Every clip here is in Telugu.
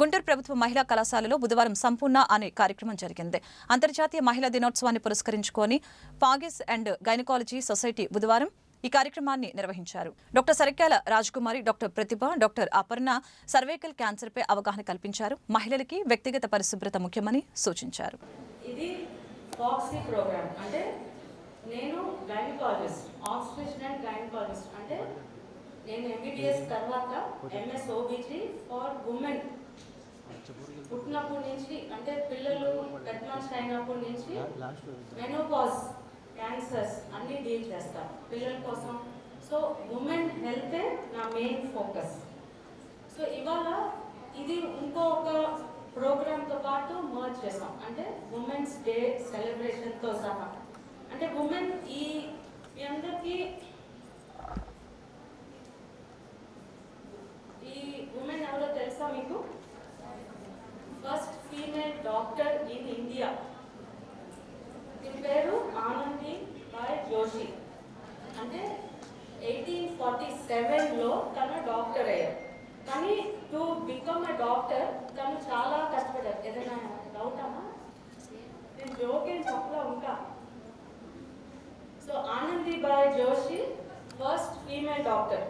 గుంటూరు ప్రభుత్వ మహిళా కళాశాలలో బుధవారం సంపూర్ణ అనే కార్యక్రమం జరిగింది. అంతర్జాతీయ మహిళా దినోత్సవాన్ని పురస్కరించుకొని ఫాగిస్ అండ్ గైనకాలజీ సొసైటీ బుధవారం ఈ కార్యక్రమాన్ని నిర్వహించారు. Doctor Sarikyala Rajakumari doctor Pratibha doctor Aparna cervical క్యాన్సర్పై అవగాహన కల్పించారు. మహిళలకి వ్యక్తిగత పరిశుభ్రత ముఖ్యమని సూచించారు. ఇది ఫాక్సీ ప్రోగ్రామ్. అంటే నేను గైనకాలజిస్ట్ అండ్ గైనకాలజిస్ట్. అంటే నేను ఎంబీబీఎస్ తర్వాత ఎంఎస్ ఓబీజీ ఫర్ ఉమెన్ పుట్టినప్పటి నుంచి అంటే పిల్లలు అడ్వాన్స్ అయినప్పటి నుంచి మెనోపాజ్ క్యాన్సర్స్ అన్ని డీల్ చేస్తాం పిల్లల కోసం. సో ఉమెన్ హెల్తే నా మెయిన్ ఫోకస్ సో ఇవాళ ఇది ఇంకొక ప్రోగ్రామ్తో పాటు మర్జ్ చేసాం. అంటే ఉమెన్స్ డే సెలబ్రేషన్తో సహా. అంటే ఉమెన్ ఈ మీ అందరికీ ఈ ఉమెన్ ఎవరో తెలుసా మీకు first female doctor in India దీని పేరు ఆనంది బాయ్ జోషి అంటే ఎయిటీన్ ఫార్టీ సెవెన్లో తను డాక్టర్ అయ్యారు కానీ టు బికమ్ అ డాక్టర్ తను చాలా కష్టపడ్డారు ఏదైనా డౌట్? అమ్మా నేను జోకే చెప్పలా ఉంటా? So Anandibai Joshi first female doctor.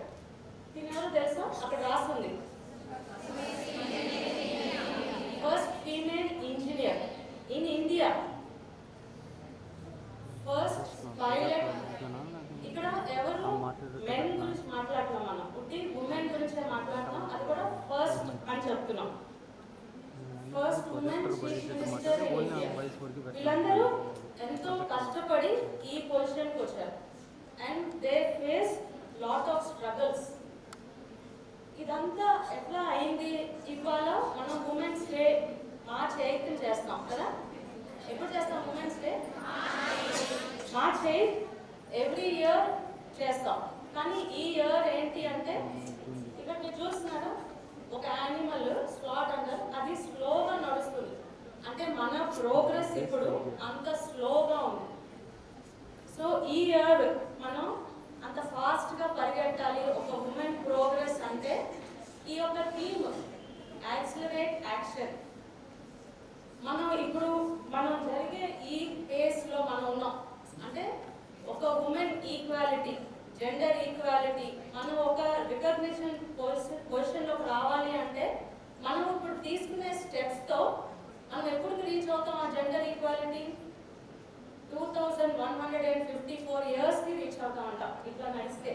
దీని తెలుసా? అక్కడ రాస్తుంది first female engineer in India first pilot ఇక్కడ ఎవరు మెన్ గురించి మాట్లాడుతున్నాం మనం ఉట్టి ఉమెన్ గురించి మాట్లాడుతున్నాం అది కూడా ఫస్ట్ అని చెప్తున్నాం. ఫస్ట్ ఉమెన్ చీఫ్ మినిస్టర్ వీళ్ళందరూ ఎంతో కష్టపడి ఈ పొజిషన్కి వచ్చారు. And they face lot of struggles ఇదంతా ఎట్లా అయింది? ఇవాళ మనం ఉమెన్స్ డే మార్చ్ ఎయిత్ చేస్తాం కదా? ఎప్పుడు చేస్తాం women's day March eighth every year చేస్తాం. కానీ ఈ ఇయర్ ఏంటి అంటే ప్రోగ్రెస్ ఇప్పుడు అంత స్లోగా ఉంది. సో ఈ ఇయర్ మనం అంత ఫాస్ట్గా పరిగెట్టాలి ఒక ఉమెన్ ప్రోగ్రెస్ అంటే ఈ యొక్క థీమ్ యాక్సిలరేట్ యాక్షన్ మనం ఇప్పుడు మనం జరిగే ఈ పేస్లో మనం ఉన్నాం. అంటే ఒక ఉమెన్ ఈక్వాలిటీ జెండర్ ఈక్వాలిటీ మనం ఒక రికగ్నిషన్ పొజిషన్ పొజిషన్లోకి రావాలి అంటే మనం ఇప్పుడు తీసుకునే స్టెప్స్తో మనం ఎప్పుడు రీచ్ అవుతాం ఆ gender equality two thousand one hundred and fifty four ఇయర్స్కి రీచ్ అవుతామంట. ఇట్లా నడిస్తే.